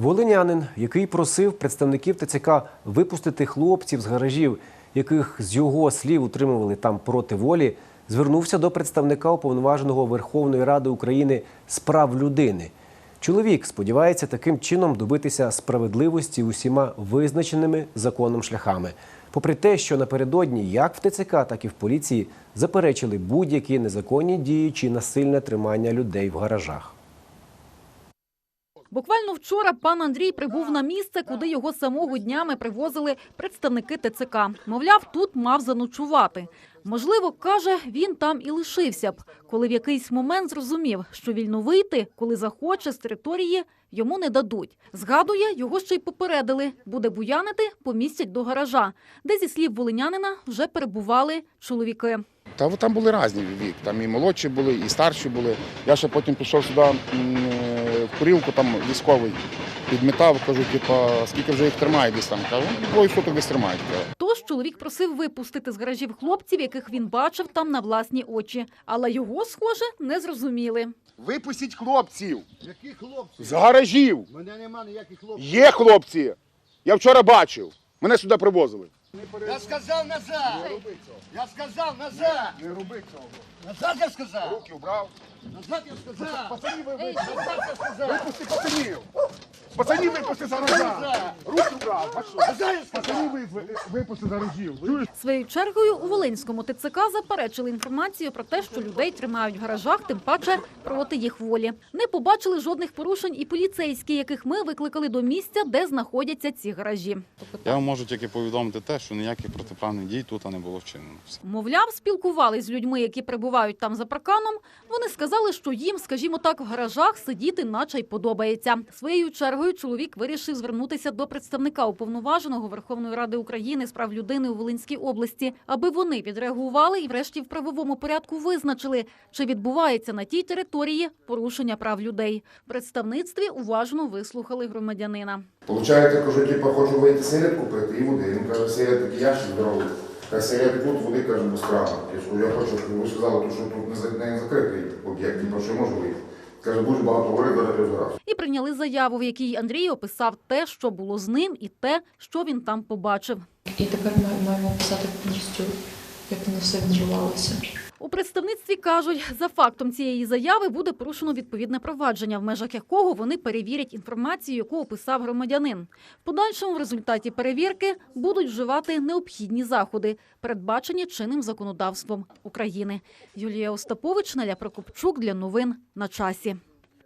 Волинянин, який просив представників ТЦК випустити хлопців з гаражів, яких з його слів утримували там проти волі, звернувся до представника уповноваженого Верховної Ради України з прав людини. Чоловік сподівається таким чином добитися справедливості усіма визначеними законом шляхами. Попри те, що напередодні як в ТЦК, так і в поліції заперечили будь-які незаконні дії чи насильне тримання людей в гаражах. Буквально вчора пан Андрій прибув на місце, куди його самого днями привозили представники ТЦК. Мовляв, тут мав заночувати. Можливо, каже, він там і лишився б, коли в якийсь момент зрозумів, що вільно вийти, коли захоче з території, йому не дадуть. Згадує, його ще й попередили. Буде буянити, помістять до гаража, де, зі слів волинянина, вже перебували чоловіки. Та там були різні вік. Там і молодші були, і старші були. Я ще потім пішов сюди курілку, там військовий підмітав, кажу, типа, скільки вже їх тримають десь там. Кажу, «Ну, двоє суток десь тримають. Тож чоловік просив випустити з гаражів хлопців, яких він бачив там на власні очі. Але його, схоже, не зрозуміли. Випустіть хлопців Які хлопці? з гаражів. Мене нема ніяких хлопців. Є хлопці. Я вчора бачив. Мене сюди привозили. Я сказав назад! Я сказав назад! Не роби цього. Назад я сказав! Руки убрав. Назад я сказав! Пацанів ви Назад я сказав! Випусти пацанів. Пацанів випусти за гаража. Руки вбрав. А що? Назад я сказав! Пацанів випусти за. Своєю чергою у Волинському ТЦК заперечили інформацію про те, що людей тримають в гаражах, тим паче проти їх волі. Не побачили жодних порушень і поліцейські, яких ми викликали до місця, де знаходяться ці гаражі. Я вам можу тільки повідомити те, що ніяких протиправних дій тут не було вчинено. Мовляв, спілкувались з людьми, які перебувають там за парканом. Вони сказали, що їм, скажімо так, в гаражах сидіти наче й подобається. Своєю чергою чоловік вирішив звернутися до представника уповноваженого Верховної Ради України з прав людини у Волинській області, аби вони відреагували і, врешті, в правовому порядку визначили, чи відбувається на тій території порушення прав людей. В представництві уважно вислухали громадянина. Получається, кажу, типу, хочу вийти сигарет купити і води. Він каже, сигарет такий ящик здоровий. Каже, сигарет тут, води, каже, без права. Я я хочу, щоб ви сказали, що тут не, за- не закритий об'єкт, типу, що я можу вийти. Каже, дуже багато говорить, зараз я зараз. І прийняли заяву, в якій Андрій описав те, що було з ним, і те, що він там побачив. І тепер ми маємо писати повністю, як воно все відбувалося. У представництві кажуть, за фактом цієї заяви буде порушено відповідне провадження, в межах якого вони перевірять інформацію, яку описав громадянин. В подальшому в результаті перевірки будуть вживати необхідні заходи, передбачені чинним законодавством України. Юлія Остапович, Наля Прокопчук для новин на часі.